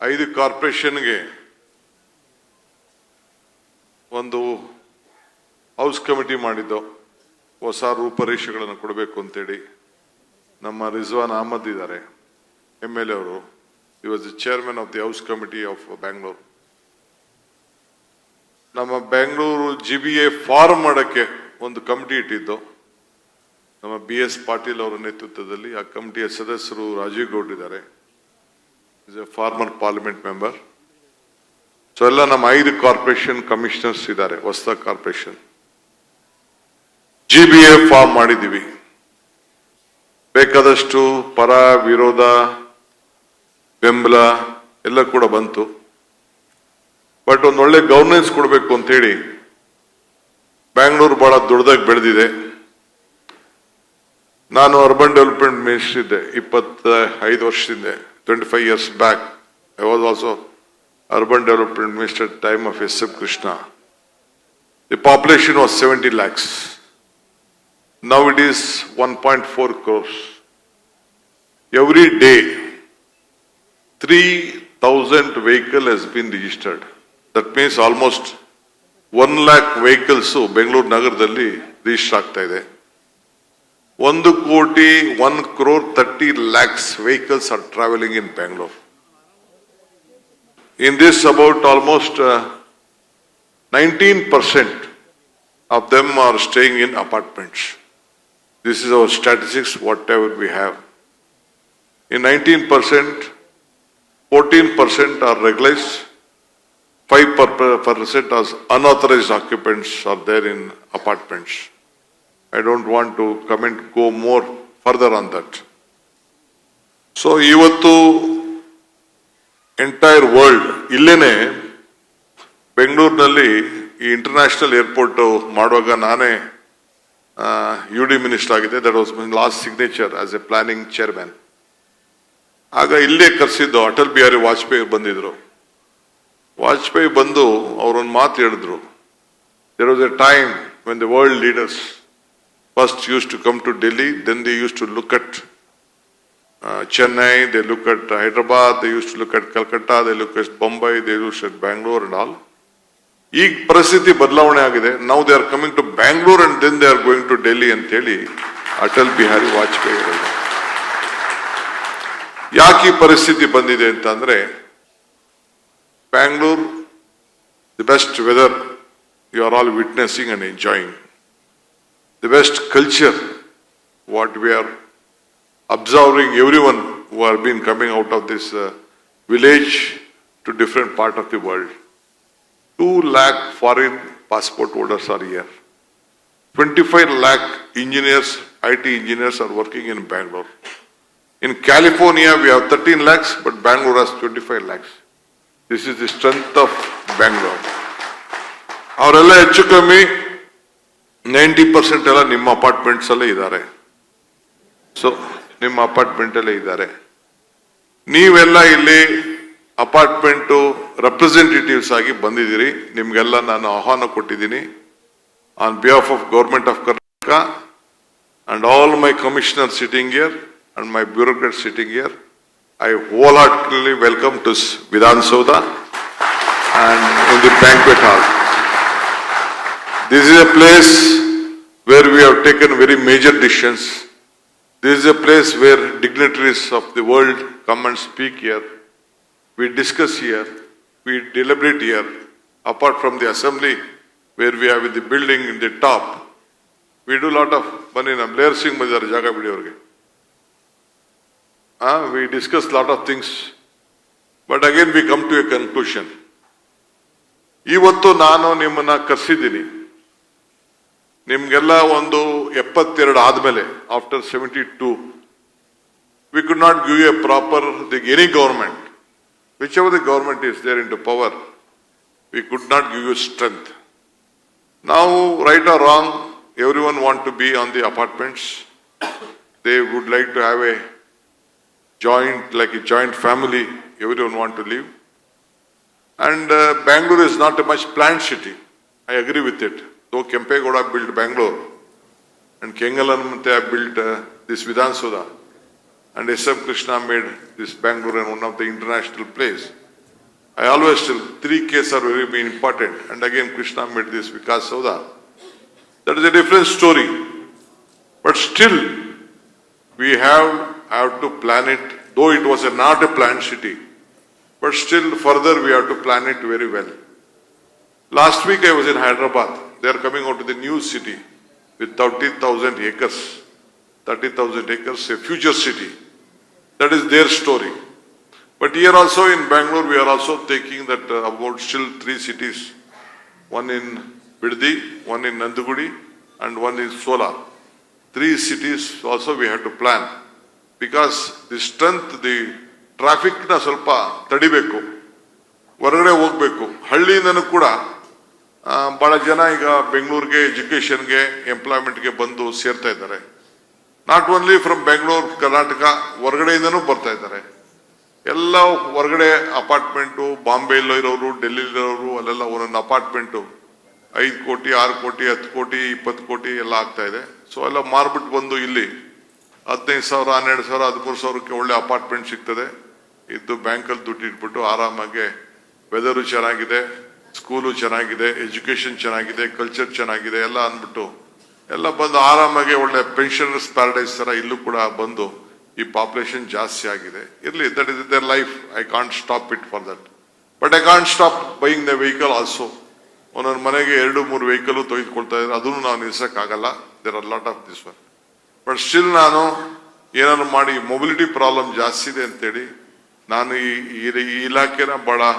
ಐದು ಕಾರ್ಪೊರೇಷನ್ಗೆ ಒಂದು house committee ಮಾಡಿದ್ದು. ಹೊಸ ರೂಪರೇಷೆಗಳನ್ನು ಕೊಡಬೇಕು ಅಂತೇಳಿ ನಮ್ಮ ರಿಜ್ವಾನ್ ಅಹಮದ್ ಇದ್ದಾರೆ. ಎಂ ಎಲ್ ಎ ಅವರು. ಈ was the chairman of the house committee of Bangalore ನಮ್ಮ Bengaluru G B A form ಮಾಡೋಕ್ಕೆ ಒಂದು ಕಮಿಟಿ ಇಟ್ಟಿದ್ದು. ನಮ್ಮ ಬಿ ಎಸ್ ಪಾಟೀಲ್ ಅವರ ನೇತೃತ್ವದಲ್ಲಿ ಆ ಕಮಿಟಿಯ ಸದಸ್ಯರು ರಾಜೀವ್ ಗೌಡ್ ಇದ್ದಾರೆ. Is a former parliament member so ಎಲ್ಲ ನಮ್ಮ ಐದು ಕಾರ್ಪೊರೇಷನ್ ಕಮಿಷನರ್ಸ್ ಇದ್ದಾರೆ ಹೊಸ corporation G B A form ಮಾಡಿದ್ದೀವಿ. ಬೇಕಾದಷ್ಟು ಪರ, ವಿರೋಧ, ಬೆಂಬಲ ಎಲ್ಲ ಕೂಡ ಬಂತು. ಬಟ್ ಒಂದು ಒಳ್ಳೆ ಗವರ್ನೆನ್ಸ್ ಕೊಡಬೇಕು ಅಂತ ಹೇಳಿ ಬ್ಯಾಂಗ್ಳೂರು ಭಾಳ ದೊಡ್ಡದಾಗಿ ಬೆಳೆದಿದೆ. ನಾನು ಅರ್ಬನ್ ಡೆವಲಪ್ಮೆಂಟ್ ಮಿನಿಸ್ಟರ್ ಇದ್ದೆ ಇಪ್ಪತ್ತ ಐದು ವರ್ಷದಿಂದ. Twenty five years back I was also urban development minister time of S F Krishna the population was seventy lakhs now it is one point four crores every day three thousand vehicle has been registered. That means almost one lakh vehicles Bengaluru ನಗರದಲ್ಲಿ register ಆಗ್ತಾ ಇದೆ. ಒಂದು ಕೋಟಿ one crore thirty lakhs vehicles are travelling in Bangalore in this about almost nineteen percent of them are staying in apartments this is our statistics whatever we have In nineteen percent, fourteen percent are regularized, five percent as unauthorized occupants are there in apartments. I don't want to comment, go more further on that. So ಇವತ್ತು entire world ಇಲ್ಲೇನೆ ಬೆಂಗಳೂರಿನಲ್ಲಿ ಈ international airport ಮಾಡುವಾಗ ನಾನೇ U D minister ಆಗಿದೆ that was my last signature as a planning chairman ಆಗ ಇಲ್ಲೇ ಕರೆಸಿದ್ದು ಅಟಲ್ ಬಿಹಾರಿ ವಾಜಪೇಯಿ ಬಂದಿದ್ರು. ವಾಜಪೇಯಿ ಬಂದು ಅವರೊಂದು ಮಾತು ಹೇಳಿದ್ರು. There was a time when the world leaders first use to come to Delhi then they use to look at Chennai they look at Hyderabad they use to look at Calcutta they look at Bombay they use at Bangalore and all ಈಗ ಪರಿಸ್ಥಿತಿ ಬದಲಾವಣೆ ಆಗಿದೆ. ನಾವು they are coming to Bangalore and then they are going to Delhi ಅಂತೇಳಿ ಅಟಲ್ ಬಿಹಾರಿ ವಾಜಪೇಯಿ ಹೇಳಿದ್ರು ಯಾಕೆ ಈ ಪರಿಸ್ಥಿತಿ ಬಂದಿದೆ ಅಂತ ಅಂದ್ರೆ Bangalore the best weather you are all witnessing and enjoying The best culture what we are observing everyone who are been coming out of this village to different part of the world two lakh foreign passport holders are year twenty five lakh engineers I T engineers are working in Bangalore In California, we have 13 lakhs, but Bangalore has 25 lakhs. This is the strength of Bangalore. ಅವರೆಲ್ಲ ಹೆಚ್ಚು ಕಮ್ಮಿ ninety percent ಎಲ್ಲ ನಿಮ್ಮ apartments ಅಲ್ಲೇ ಇದ್ದಾರೆ. So ನಿಮ್ಮ apartment ಅಲ್ಲೇ ಇದ್ದಾರೆ. ನೀವೆಲ್ಲ ಇಲ್ಲಿ ಅಪಾರ್ಟ್ಮೆಂಟು ರೆಪ್ರೆಸೆಂಟೇಟಿವ್ಸ್ ಆಗಿ ಬಂದಿದ್ದೀರಿ. ನಿಮ್ಗೆಲ್ಲ ನಾನು ಆಹ್ವಾನ ಕೊಟ್ಟಿದ್ದೀನಿ. On behalf of government of Karnataka and all my commissioner sitting here and my bureaucrat sitting here I whole heartly welcome to Vidhana Soudha and in the banquet hall. This is a place where we have taken very major decisions. This is a place where dignitaries of the world come and speak here. We discuss here, we deliberate here, apart from the assembly where we have the building in the top. We do lot of ಬನ್ನಿ ನಮ್ಮ lawyer Singh ಬಂದಿದ್ದಾರೆ ಜಾಗ ಬಿಡಿ ಅವ್ರಿಗೆ ಆ we discuss lot of things but again we come to a conclusion ಇವತ್ತು ನಾನು ನಿಮ್ಮನ್ನ ಕರೆಸಿದ್ದೀನಿ ನಿಮ್ಗೆಲ್ಲ ಒಂದು ಎಪ್ಪತ್ತೆರಡು ಆದ್ಮೇಲೆ after seventy two we could not give a proper the any government which ever the government is there in to power we could not give you strength Now, right or wrong, everyone want to be on the apartments. They would like to have a joint, like a joint family, everyone want to live. And uh, Bangalore is not a much planned city. I agree with it. Though Kempegowda built Bangalore and Kengalanmante have built uh, this Vidhan Soda and S.M. Krishna made this Bangalore and one of the international place. I always tell three cases are very important. And again, Krishna made this Vikas Sauda. That is a different story. But still, we have, have to plan it, though it was a, not a planned city. But still, further, we have to plan it very well. Last week, I was in Hyderabad. They are coming out to the new city with 30,000 acres. 30,000 acres, a future city. That is their story. But here also in Bangalore, we are also taking that uh, about still three cities. One in Biddi, one in Nandugudi, and one in Sola. Three cities also we have to plan. Because the strength, the traffic ನ ಸ್ವಲ್ಪ ತಡಿಬೇಕು. ಹೊರಗಡೆ ಹೋಗ್ಬೇಕು. ಹಳ್ಳಿಯಿಂದನೂ ಕೂಡ ಬಹಳ ಜನ ಈಗ ಬೆಂಗಳೂರಿಗೆ, ಎಜುಕೇಷನ್ಗೆ, ಎಂಪ್ಲಾಯ್ಮೆಂಟ್ಗೆ ಬಂದು ಸೇರ್ತಾ ಇದ್ದಾರೆ. Not only from Bengaluru Karnataka ಹೊರಗಡೆಯಿಂದನೂ ಬರ್ತಾ ಇದ್ದಾರೆ. ಎಲ್ಲ ಹೊರಗಡೆ ಅಪಾರ್ಟ್ಮೆಂಟು ಬಾಂಬೆಯಲ್ಲಿ ಇರೋರು ಡೆಲ್ಲಿಲಿರೋರು ಅಲ್ಲೆಲ್ಲ ಒಂದೊಂದು ಅಪಾರ್ಟ್ಮೆಂಟು ಐದು ಕೋಟಿ, ಆರು ಕೋಟಿ, ಹತ್ತು ಕೋಟಿ, ಇಪ್ಪತ್ತು ಕೋಟಿ ಎಲ್ಲ ಆಗ್ತಾ ಇದೆ ಸೊ ಎಲ್ಲ ಮಾರ್ಬಿಟ್ಟು ಬಂದು ಇಲ್ಲಿ ಹದಿನೈದು ಸಾವಿರ, ಹನ್ನೆರಡು ಸಾವಿರ, ಹದಿಮೂರು ಸಾವಿರಕ್ಕೆ ಒಳ್ಳೆ ಅಪಾರ್ಟ್ಮೆಂಟ್ ಸಿಗ್ತದೆ ಇದ್ದು ಬ್ಯಾಂಕಲ್ಲಿ ದುಡ್ಡು ಇಟ್ಬಿಟ್ಟು ಆರಾಮಾಗಿ ವೆದರು ಚೆನ್ನಾಗಿದೆ ಸ್ಕೂಲು ಚೆನ್ನಾಗಿದೆ ಎಜುಕೇಶನ್ ಚೆನ್ನಾಗಿದೆ ಕಲ್ಚರ್ ಚೆನ್ನಾಗಿದೆ ಎಲ್ಲ ಅಂದ್ಬಿಟ್ಟು ಎಲ್ಲ ಬಂದು ಆರಾಮಾಗಿ ಒಳ್ಳೆ ಪೆನ್ಷನರ್ಸ್ ಪ್ಯಾರಡೈಸ್ ತರ ಇಲ್ಲೂ ಕೂಡ ಬಂದು ಈ ಪಾಪ್ಯುಲೇಷನ್ ಜಾಸ್ತಿ ಆಗಿದೆ. ಇರ್ಲಿ that is their life I can't stop it for that but I can't stop buying the vehicle also ಒಂದೊಂದು ಮನೆಗೆ ಎರಡು ಮೂರು ವೆಹಿಕಲ್ ತೆಗೆದುಕೊಳ್ತಾ ಇದ್ದಾರೆ ಅದನ್ನು ನಾವು ನಿಲ್ಸೋಕ್ಕಾಗಲ್ಲ there are lot of this one but still ನಾನು ಏನಾದ್ರು ಮಾಡಿ ಮೊಬಿಲಿಟಿ ಪ್ರಾಬ್ಲಮ್ ಜಾಸ್ತಿ ಇದೆ ಅಂತೇಳಿ ನಾನು ಈ ಇಲಾಖೆನ ಆ,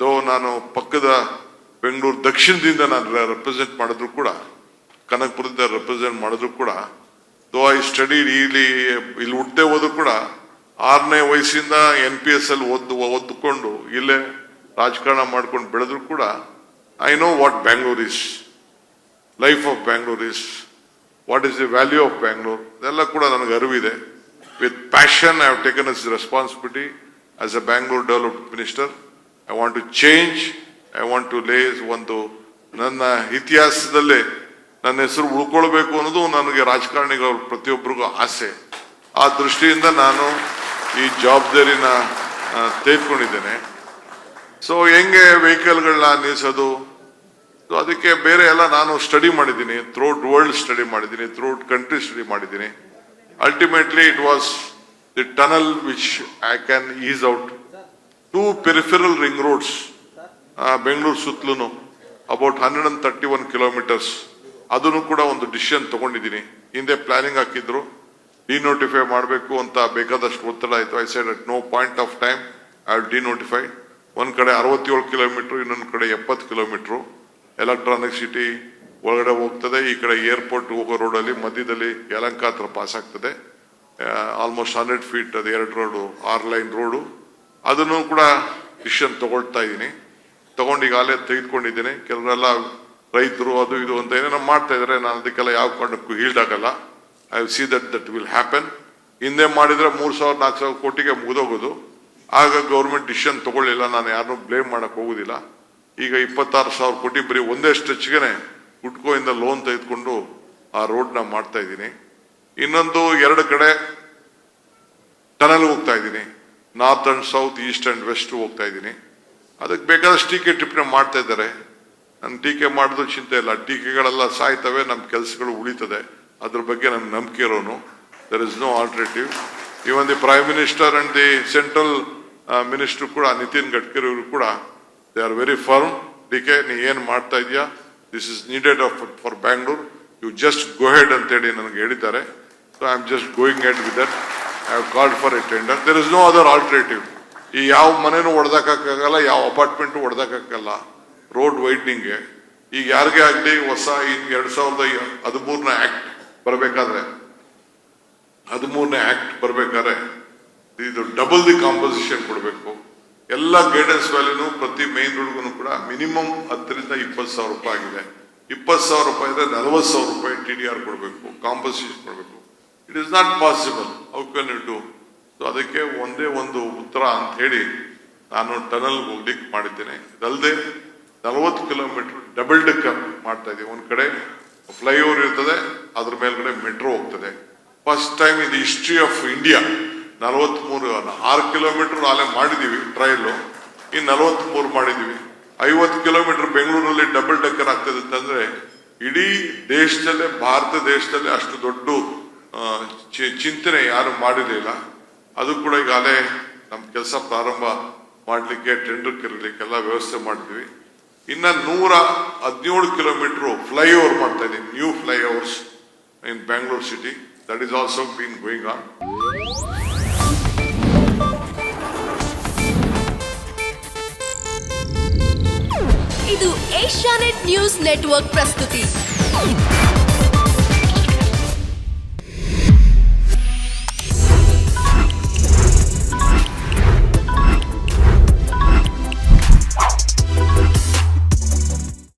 ದೋ ನಾನು ಪಕ್ಕದ ಬೆಂಗಳೂರು ದಕ್ಷಿಣದಿಂದ ನಾನು ರೆಪ್ರೆಸೆಂಟ್ ಮಾಡಿದ್ರು ಕೂಡ, ಕನಕಪುರದಿಂದ ರೆಪ್ರೆಸೆಂಟ್ ಮಾಡಿದ್ರು ಕೂಡ ದೋ ಐ ಸ್ಟಡಿ ಇಲ್ಲಿ ಇಲ್ಲಿ ಹುಟ್ಟದೆ ಹೋದ್ರು ಕೂಡ, ಆರನೇ ವಯಸ್ಸಿಂದ ಎನ್ ಪಿ ಎಸ್ ಅಲ್ಲಿ ಓದ್ ಓದ್ಕೊಂಡು ಇಲ್ಲೇ ರಾಜಕಾರಣ ಮಾಡ್ಕೊಂಡು ಬೆಳೆದ್ರು ಕೂಡ I know what Bangalore is life of Bangalore is what is the value of Bangalore ಇದೆಲ್ಲ ಕೂಡ ನನಗೆ ಅರಿವಿದೆ. With passion I have taken is responsibility as a Bangalore developed minister I want to change I want to lay ಒಂದು ನನ್ನ ಇತಿಹಾಸದಲ್ಲೇ ನನ್ನ ಹೆಸರು ಉಳ್ಕೊಳ್ಬೇಕು ಅನ್ನೋದು ನನಗೆ ರಾಜಕಾರಣಿಗಳ ಪ್ರತಿಯೊಬ್ಬರಿಗೂ ಆಸೆ. ಆ ದೃಷ್ಟಿಯಿಂದ ನಾನು ಈ ಜವಾಬ್ದಾರಿನ ತೆಗೆದುಕೊಂಡಿದ್ದೇನೆ. ಸೊ ಹೆಂಗೆ ವೆಹಿಕಲ್ಗಳನ್ನ ನಿಲ್ಲಿಸೋದು ಸೊ ಅದಕ್ಕೆ ಬೇರೆ ಎಲ್ಲ ನಾನು ಸ್ಟಡಿ ಮಾಡಿದ್ದೀನಿ. ಥ್ರೂಟ್ ವರ್ಲ್ಡ್ ಸ್ಟಡಿ ಮಾಡಿದ್ದೀನಿ. ಥ್ರೂಟ್ ಕಂಟ್ರಿ ಸ್ಟಡಿ ಮಾಡಿದ್ದೀನಿ. Ultimately it was the tunnel which I can ease out to peripheral ring roads Bengaluru ಸುತ್ತಲೂ about hundred and thirty one kilometres ಅದನ್ನು ಕೂಡ ಒಂದು ಡಿಸಿಷನ್ ತಗೊಂಡಿದ್ದೀನಿ. ಹಿಂದೆ ಪ್ಲಾನಿಂಗ್ ಹಾಕಿದ್ರು. ಡಿನೋಟಿಫೈ ಮಾಡಬೇಕು ಅಂತ ಬೇಕಾದಷ್ಟು ಒತ್ತಡ ಆಯಿತು. I side at no point of time I denotify ಒಂದು ಕಡೆ ಅರವತ್ತೇಳು ಕಿಲೋಮೀಟ್ರ್ ಇನ್ನೊಂದು ಕಡೆ ಎಪ್ಪತ್ತು ಕಿಲೋಮೀಟ್ರು ಎಲೆಕ್ಟ್ರಾನಿಕ್ ಸಿಟಿ ಒಳಗಡೆ ಹೋಗ್ತದೆ, ಈ ಕಡೆ ಏರ್ಪೋರ್ಟ್ ಹೋಗೋ ರೋಡಲ್ಲಿ ಮಧ್ಯದಲ್ಲಿ ಯಲಂಕ ಹತ್ರ ಪಾಸ್ ಆಗ್ತದೆ ಆಲ್ಮೋಸ್ಟ್ ಹಂಡ್ರೆಡ್ ಫೀಟ್ ಅದು ಎರಡು ರೋಡು ಆರ್ ಲೈನ್ ರೋಡು ಅದನ್ನು ಕೂಡ ಡಿಸಿಷನ್ ತಗೊಳ್ತಾ ಇದ್ದೀನಿ. ತಗೊಂಡು ಈಗಾಗಲೇ ತೆಗೆದುಕೊಂಡಿದ್ದೀನಿ. ಕೆಲವರೆಲ್ಲ ರೈತರು ಅದು ಇದು ಅಂತ ಏನೇನೋ ಮಾಡ್ತಾ ಇದ್ದಾರೆ. ನಾನು ಅದಕ್ಕೆಲ್ಲ ಯಾವ ಕಾರಣಕ್ಕೂ ಹೀಲ್ಡ್ ಆಗಲ್ಲ. I see that that will happen ಹಿಂದೆ ಮಾಡಿದ್ರೆ ಮೂರು ಸಾವಿರ, ನಾಲ್ಕು ಸಾವಿರ ಕೋಟಿಗೆ ಮುಗಿದೋಗೋದು. ಆಗ ಗೌರ್ಮೆಂಟ್ ಡಿಸಿಷನ್ ತಗೊಳ್ಳಿಲ್ಲ. ನಾನು ಯಾರನ್ನೂ ಬ್ಲೇಮ್ ಮಾಡೋಕ್ಕೆ ಹೋಗೋದಿಲ್ಲ. ಈಗ ಇಪ್ಪತ್ತಾರು ಸಾವಿರ ಕೋಟಿ ಬರೀ ಒಂದೇ ಸ್ಟೆಚ್ಗೆ ಹುಟ್ಕೋಯಿಂದ ಲೋನ್ ತೆಗೆದುಕೊಂಡು ಆ ರೋಡ್ನ ಮಾಡ್ತಾ ಇದ್ದೀನಿ. ಇನ್ನೊಂದು ಎರಡು ಕಡೆ ಟನಲ್ ಹೋಗ್ತಾ ಇದ್ದೀನಿ. North and south east and west ಹೋಗ್ತಾ ಇದ್ದೀನಿ. ಅದಕ್ಕೆ ಬೇಕಾದಷ್ಟು ಟೀಕೆ ಟಿಪ್ಪಣಿ ಮಾಡ್ತಾ ಇದ್ದಾರೆ. ನನ್ನ ಟೀಕೆ ಮಾಡೋದು ಚಿಂತೆ ಇಲ್ಲ. ಟೀಕೆಗಳೆಲ್ಲ ಸಾಯ್ತವೆ, ನಮ್ಮ ಕೆಲಸಗಳು ಉಳಿತದೆ. ಅದ್ರ ಬಗ್ಗೆ ನನ್ನ ನಂಬಿಕೆ ಇರೋನು. There is no alternative even the prime minister and the central minister ಕೂಡ ನಿತಿನ್ ಗಡ್ಕರಿ ಅವರು ಕೂಡ they are very firm D K ನೀ ಏನು ಮಾಡ್ತಾ ಇದೆಯಾ? This is needed of for Bangalore you just go head ಅಂತೇಳಿ ನನಗೆ ಹೇಳಿದ್ದಾರೆ. So I am just going head with that I have called for a tender there is no other alternative ಈ ಯಾವ ಮನೆಯೂ ಹೊಡೆದಕ್ಕಾಗಲ್ಲ ಯಾವ ಅಪಾರ್ಟ್ಮೆಂಟು ಹೊಡೆದಕ್ಕಾಗಲ್ಲ ರೋಡ್ ವೈಡ್ನಿಂಗ್ಗೆ ಈಗ ಯಾರಿಗೆ ಆಗಲಿ ಹೊಸ ಈಗ ಎರಡು ಸಾವಿರದ ಹದಿಮೂರನೇ ಆ್ಯಕ್ಟ್ ಬರಬೇಕಾದ್ರೆ, ಹದಿಮೂರನೇ ಆ್ಯಕ್ಟ್ ಬರಬೇಕಾದ್ರೆ ಇದು ಡಬಲ್ ದಿ ಕಾಂಪೋಸಿಷನ್ ಕೊಡಬೇಕು. ಎಲ್ಲ ಗೈಡೆನ್ಸ್ ವ್ಯಾಲ್ಯೂನು ಪ್ರತಿ ಮೇನ್ ರೋಡ್ಗೂ ಕೂಡ ಮಿನಿಮಮ್ ಹತ್ತರಿಂದ ಇಪ್ಪತ್ತು ಸಾವಿರ ರೂಪಾಯಿ ಆಗಿದೆ. ಇಪ್ಪತ್ತು ಸಾವಿರ ರೂಪಾಯಿ ಇದ್ರೆ ನಲವತ್ತು ಸಾವಿರ ರೂಪಾಯಿ ಟಿ ಡಿ ಆರ್ ಕೊಡಬೇಕು ಕಾಂಪೋಸಿಷನ್ ಕೊಡಬೇಕು. It is not possible how can you do so ಅದಕ್ಕೆ ಒಂದೇ ಒಂದು ಉತ್ತರ ಅಂತ ಹೇಳಿ ನಾನು ಟನಲ್ ಹೋಗ್ಲಿಕ್ಕೆ ಮಾಡಿದ್ದೇನೆ. ಇದಲ್ಲದೆ ನಲವತ್ತು ಕಿಲೋಮೀಟರ್ ಡಬಲ್ ಡೆಕ್ಕರ್ ಮಾಡ್ತಾ ಇದ್ದೀವಿ ಒಂದ್ ಕಡೆ ಫ್ಲೈಓವರ್ ಇರ್ತದೆ, ಅದ್ರ ಮೇಲ್ಗಡೆ ಮೆಟ್ರೋ ಹೋಗ್ತದೆ. First time in history of India ನಲವತ್ಮೂರು, ಆರು ಕಿಲೋಮೀಟರ್ ಅಲ್ಲೇ ಮಾಡಿದೀವಿ ಟ್ರೈಲು ಇನ್ನು ನಲವತ್ಮೂರು ಮಾಡಿದ್ದೀವಿ. ಐವತ್ತು ಕಿಲೋಮೀಟರ್ ಬೆಂಗಳೂರಲ್ಲಿ ಡಬಲ್ ಡೆಕ್ಕರ್ ಆಗ್ತದೆ ಅಂತಂದ್ರೆ ಇಡೀ ದೇಶದಲ್ಲೇ, ಭಾರತ ದೇಶದಲ್ಲೇ ಅಷ್ಟು ದೊಡ್ಡ ಚಿಂತನೆ ಯಾರು ಮಾಡಿರಲಿಲ್ಲ ಅದು ಕೂಡ ಈಗಾಗಲೇ ನಮ್ಮ ಕೆಲಸ ಪ್ರಾರಂಭ ಮಾಡಲಿಕ್ಕೆ ಟೆಂಡರ್ ಕರೀಲಿಕ್ಕೆಲ್ಲ ವ್ಯವಸ್ಥೆ ಮಾಡ್ತೀವಿ ಇನ್ನ ನೂರ ಹದಿನೇಳು ಕಿಲೋಮೀಟರ್ ಫ್ಲೈಓವರ್ ಮಾಡ್ತಾ ಇದ್ದೀವಿ new flyovers in Bangalore city that is also been going on ಇದು ಏಷ್ಯಾನೆಟ್ ನ್ಯೂಸ್ ನೆಟ್ವರ್ಕ್ ಪ್ರಸ್ತುತಿ.